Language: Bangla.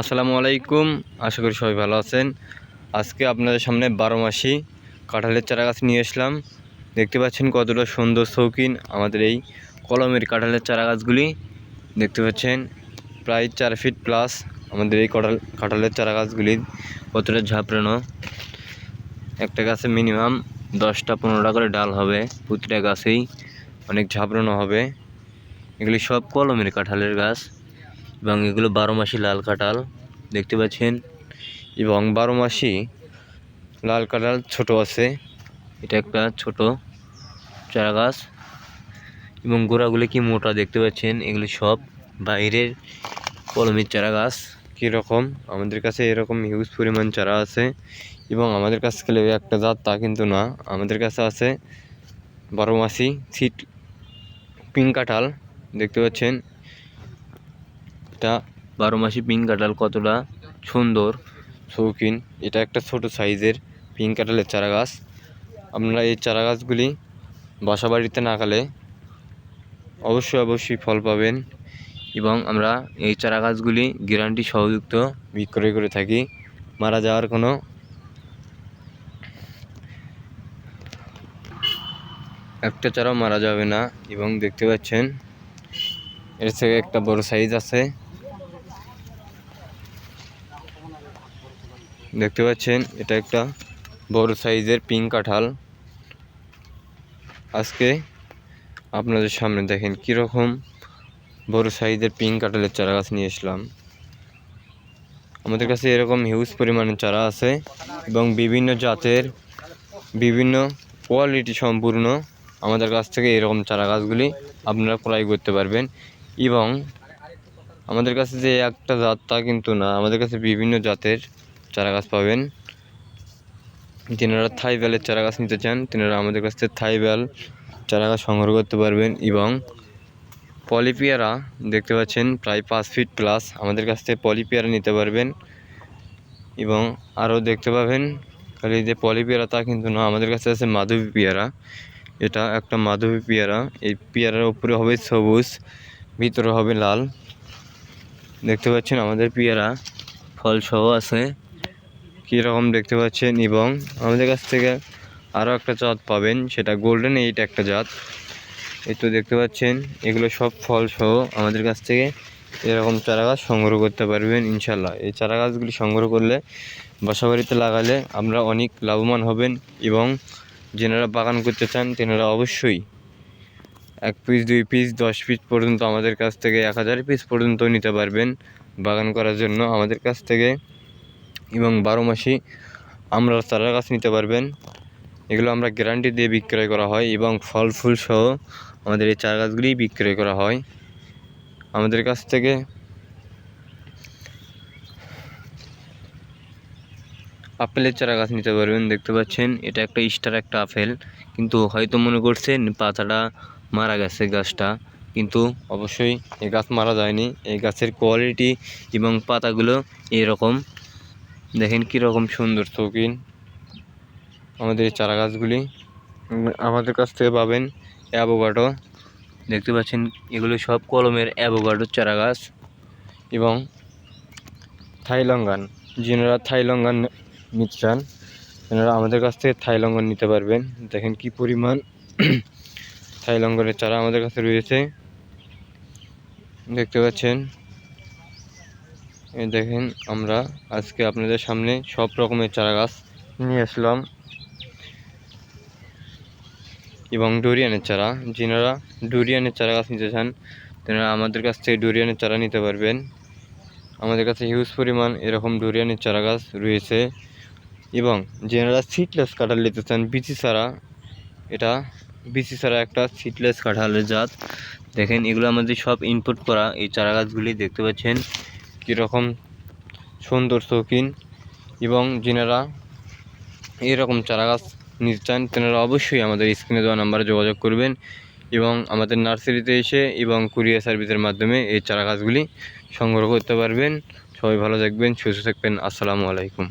আসসালামু আলাইকুম, আশা করি সবাই ভালো আছেন। আজকে আপনাদের সামনে বারো মাসি কাঁঠালের চারা গাছ নিয়ে আসলাম। দেখতে পাচ্ছেন কতটা সুন্দর শৌখিন আমাদের এই কলমের কাঁঠালের চারা গাছগুলি। দেখতে পাচ্ছেন, প্রায় চার ফিট প্লাস আমাদের এই কাঁঠাল, কাঁঠালের চারা গাছগুলি কতটা ঝাঁপড়ানো। একটা গাছে মিনিমাম দশটা পনেরোটা করে ডাল হবে, প্রতিটা গাছেই অনেক ঝাঁপড়ানো হবে। এগুলি সব কলমের কাঁঠালের গাছ। এবং এগুলো বারো মাসি লাল কাঁঠাল, দেখতে পাচ্ছেন। এবং বারো মাসি লাল কাঁঠাল ছোট আছে। এটা একটা ছোট চারা গাছ এবং গোড়াগুলি কি মোটা দেখতে পাচ্ছেন? এগুলি সব বাইরের কলমের চারা গাছ কীরকম? আমাদের কাছে এরকম হিউজ পরিমাণ চারা আছে। এবং আমাদের কাছে গেলে একটা জাত, তা কিন্তু না। আমাদের কাছে আছে বারো মাসি সিট পিঙ্ক কাঁঠাল, দেখতে পাচ্ছেন। এটা বারো মাসি পিঙ্ক কাঁঠাল কতটা সুন্দর। শৌখিন, এটা একটা ছোট সাইজের পিঙ্ক কাঁঠালের চারা গাছ আপনারা এই চারা গাছগুলি বাসা বাড়িতে নাগালে অবশ্যই অবশ্যই ফল পাবেন এবং আমরা এই চারা গাছগুলি গ্যারান্টি সহযুক্ত বিক্রয় করে থাকি, মারা যাওয়ার কোনো একটা চারাও মারা যাবে না এবং দেখতে পাচ্ছেন, এর থেকে একটা বড় সাইজ আছে। দেখতে পাচ্ছেন, এটা একটা বড় সাইজের পিঙ্ক কাঁঠাল। আজকে আপনাদের সামনে দেখেন কীরকম বড় সাইজের পিঙ্ক কাঁঠালের চারা গাছ নিয়ে এসলাম। আমাদের কাছে এরকম হিউজ পরিমাণে চারা আছে এবং বিভিন্ন জাতের বিভিন্ন কোয়ালিটি সম্পূর্ণ আমাদের কাছ থেকে এরকম চারা গাছগুলি আপনারা ক্রয় করতে পারবেন এবং আমাদের কাছে যে একটা জাত তা কিন্তু না, আমাদের কাছে বিভিন্ন জাতের চারা গাছ পাবেন। যেনারা থাই বেলের চারা গাছ নিতে চান, তেনারা আমাদের কাছ থেকে থাই বেল চারা গাছ সংগ্রহ করতে পারবেন এবং পলিপিয়ারা দেখতে পাচ্ছেন, প্রায় পাঁচ ফিট প্লাস আমাদের কাছ থেকে পলিপিয়ারা নিতে পারবেন। এবং আরও দেখতে পাবেন, খালি যে পলিপিয়ারা তা কিন্তু না, আমাদের কাছে আছে মাধবী পেয়ারা। এটা একটা মাধবী পেয়ারা, এই পেয়ারার উপরে হবে সবুজ, ভিতরে হবে লাল। দেখতে পাচ্ছেন আমাদের পেয়ারা ফল সহ আছে। কীরকম দেখতে পাচ্ছেন এবং আমাদের কাছ থেকে আরও একটা জাত পাবেন, সেটা গোল্ডেন এইট একটা জাত। এই তো দেখতে পাচ্ছেন, এগুলো সব ফল সহ আমাদের কাছ থেকে এরকম চারা গাছ সংগ্রহ করতে পারবেন ইনশাল্লাহ এই চারা গাছগুলি সংগ্রহ করলে, বাসাবাড়িতে লাগালে আমরা অনেক লাভবান হবেন এবং যেনারা বাগান করতে চান, তেনারা অবশ্যই এক পিস দুই পিস দশ পিস পর্যন্ত আমাদের কাছ থেকে, এক হাজার পিস পর্যন্ত নিতে পারবেন বাগান করার জন্য আমাদের কাছ থেকে। এবং বারো মাসি আমরা চারা গাছ নিতে পারবেন। এগুলো আমরা গ্যারান্টি দিয়ে বিক্রয় করা হয় এবং ফল, ফুল সহ আমাদের এই চারা গাছগুলি বিক্রয় করা হয়। আমাদের কাছ থেকে আপেলের চারা গাছ নিতে পারবেন, দেখতে পাচ্ছেন। এটা একটা স্টার, একটা আপেল। কিন্তু হয়তো মনে করছেন পাতাটা মারা গেছে গাছটা, কিন্তু অবশ্যই এই গাছ মারা যায়নি। এই গাছের কোয়ালিটি এবং পাতাগুলো এরকম। দেখেন কীরকম সুন্দর শৌখিন আমাদের এই চারা গাছগুলি আমাদের কাছ থেকে পাবেন অ্যাভোকাডো। দেখতে পাচ্ছেন, এগুলো সব কলমের অ্যাভোকাডোর চারা গাছ এবং থাইলঙ্গান। যিনারা থাইলঙ্গান নিতে চান তেনারা আমাদের কাছ থেকে থাইলঙ্গন নিতে পারবেন। দেখেন কি পরিমাণ থাইলঙ্গনের চারা আমাদের কাছে রয়েছে। দেখতে পাচ্ছেন দেখেন, আমরা আজকে আপনাদের সামনে সব রকমের চারা গাছ নিয়ে আসলাম। এবং ডুরিয়ানের চারা, যিনারা ডুরিয়ানের চারা গাছ নিতে চান তেনারা আমাদের কাছ থেকে ডুরিয়ানের চারা নিতে পারবেন। আমাদের কাছে হিউজ পরিমাণ এরকম ডুরিয়ানের চারা গাছ রয়েছে। এবং যেনারা সিটলেস কাঁঠাল নিতে চান, বিচি ছাড়া এটা বিচি ছাড়া একটা সিটলেস কাঁঠালের জাত। দেখেন, এগুলো আমাদের সব ইনপুট করা এই চারা গাছগুলি দেখতে পাচ্ছেন। কীরকম সুন্দর শৌখিন এবং যেনারা এরকম চারা গাছ নিতে চান, তেনারা অবশ্যই আমাদের স্ক্রিনে দেওয়া নাম্বারে যোগাযোগ করবেন এবং আমাদের নার্সারিতে এসে এবং কুরিয়ার সার্ভিসের মাধ্যমে এই চারাগাছগুলি সংগ্রহ করতে পারবেন। সবাই ভালো থাকবেন, সুস্থ থাকবেন। আসসালামু আলাইকুম।